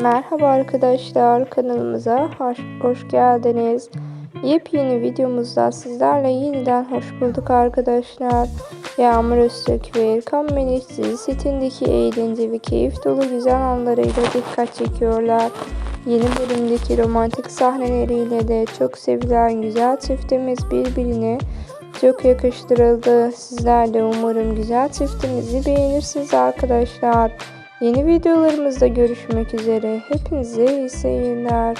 Merhaba arkadaşlar kanalımıza hoş, hoş geldiniz. Yepyeni videomuzda sizlerle yeniden hoş bulduk arkadaşlar. Yağmur Öztürk ve Erkan Meriç dizi setindeki eğlence ve keyif dolu güzel anlarıyla dikkat çekiyorlar. Yeni bölümdeki romantik sahneleriyle de çok sevilen güzel çiftimiz birbirine çok yakıştırıldı. Sizler de umarım güzel çiftimizi beğenirsiniz arkadaşlar. Yeni videolarımızda görüşmek üzere. Hepinize iyi seyirler.